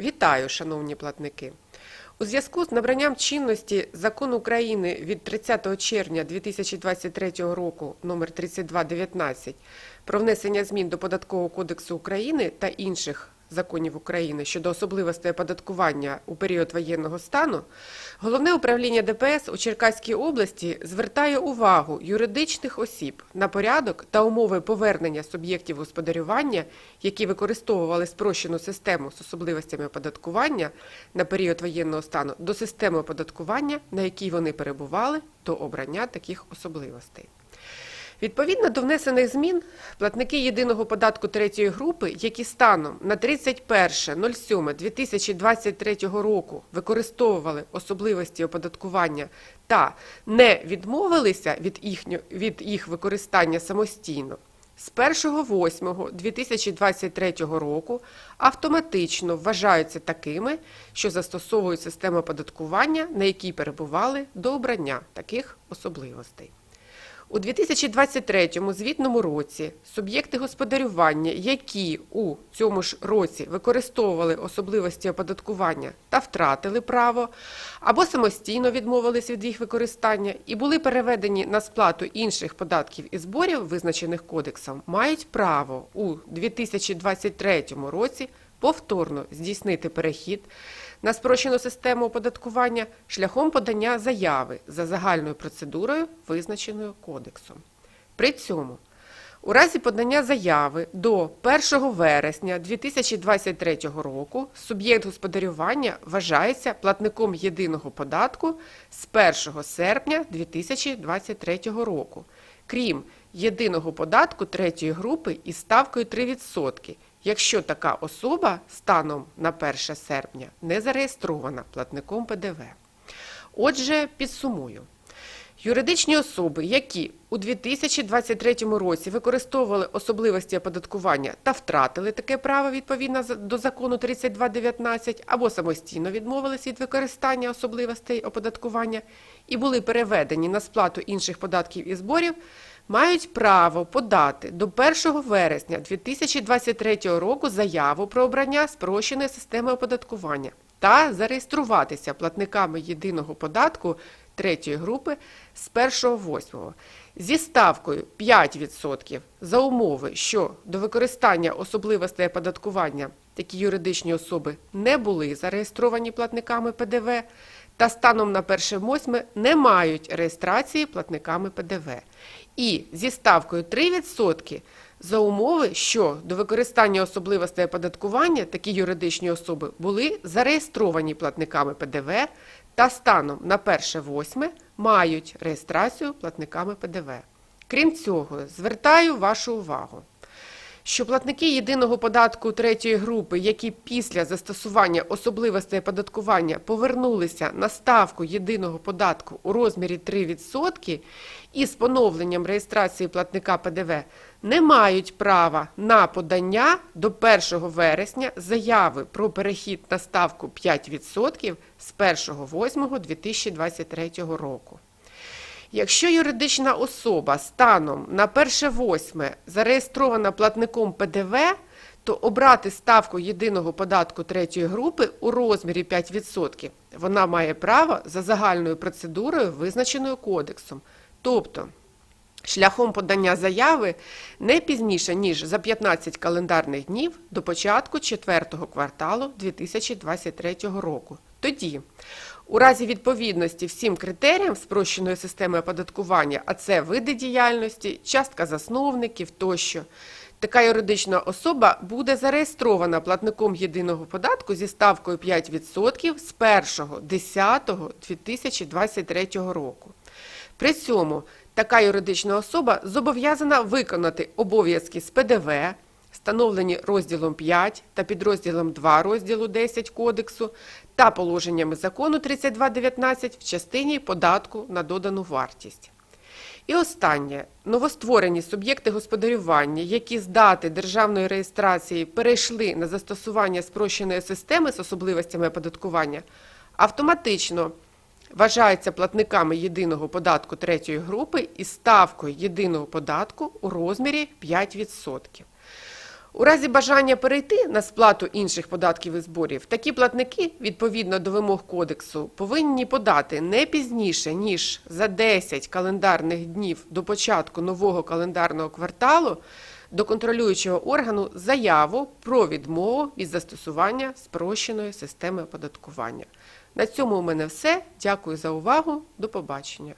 Вітаю, шановні платники! У зв'язку з набранням чинності Закону України від 30 червня 2023 року номер 3219 про внесення змін до Податкового кодексу України та інших законів України щодо особливостей оподаткування у період воєнного стану, Головне управління ДПС у Черкаській області звертає увагу юридичних осіб на порядок та умови повернення суб'єктів господарювання, які використовували спрощену систему з особливостями оподаткування на період воєнного стану, до системи оподаткування, на якій вони перебували до обрання таких особливостей. Відповідно до внесених змін, платники єдиного податку третьої групи, які станом на 31.07.2023 року використовували особливості оподаткування та не відмовилися від, їхньо, від їх використання самостійно, з 1.08.2023 року автоматично вважаються такими, що застосовують систему оподаткування, на якій перебували до обрання таких особливостей. У 2023 звітному році суб'єкти господарювання, які у цьому ж році використовували особливості оподаткування та втратили право, або самостійно відмовились від їх використання і були переведені на сплату інших податків і зборів, визначених кодексом, мають право у 2023 році повторно здійснити перехід на спрощену систему оподаткування шляхом подання заяви за загальною процедурою, визначеною кодексом. При цьому у разі подання заяви до 1 вересня 2023 року суб'єкт господарювання вважається платником єдиного податку з 1 серпня 2023 року, крім єдиного податку третьої групи із ставкою 3%, якщо така особа станом на 1 серпня не зареєстрована платником ПДВ. Отже, підсумую. Юридичні особи, які у 2023 році використовували особливості оподаткування та втратили таке право відповідно до закону 3219 або самостійно відмовились від використання особливостей оподаткування і були переведені на сплату інших податків і зборів, мають право подати до 1 вересня 2023 року заяву про обрання спрощеної системи оподаткування та зареєструватися платниками єдиного податку третьої групи з 1.8 зі ставкою 5% за умови, що до використання особливостей оподаткування такі юридичні особи не були зареєстровані платниками ПДВ та станом на 1.8 не мають реєстрації платниками ПДВ. І зі ставкою 3% за умови, що до використання особливостей оподаткування такі юридичні особи були зареєстровані платниками ПДВ та станом на 1.8 мають реєстрацію платниками ПДВ. Крім цього, звертаю вашу увагу, що платники єдиного податку третьої групи, які після застосування особливостей оподаткування повернулися на ставку єдиного податку у розмірі 3% із поновленням реєстрації платника ПДВ, не мають права на подання до 1 вересня заяви про перехід на ставку 5% з 1.8.2023 року. Якщо юридична особа станом на 1.8 зареєстрована платником ПДВ, то обрати ставку єдиного податку третьої групи у розмірі 5% вона має право за загальною процедурою, визначеною кодексом. Тобто, шляхом подання заяви не пізніше, ніж за 15 календарних днів до початку 4-го кварталу 2023 року. Тоді, у разі відповідності всім критеріям спрощеної системи оподаткування, а це види діяльності, частка засновників тощо, така юридична особа буде зареєстрована платником єдиного податку зі ставкою 5% з 1.10.2023 року. При цьому така юридична особа зобов'язана виконати обов'язки з ПДВ, встановлені розділом 5 та підрозділом 2 розділу 10 Кодексу та положеннями закону 3219 в частині податку на додану вартість. І останнє. Новостворені суб'єкти господарювання, які з дати державної реєстрації перейшли на застосування спрощеної системи з особливостями оподаткування, автоматично вважаються платниками єдиного податку третьої групи із ставкою єдиного податку у розмірі 5%. У разі бажання перейти на сплату інших податків і зборів, такі платники, відповідно до вимог кодексу, повинні подати не пізніше, ніж за 10 календарних днів до початку нового календарного кварталу до контролюючого органу заяву про відмову від застосування спрощеної системи оподаткування. На цьому у мене все. Дякую за увагу. До побачення.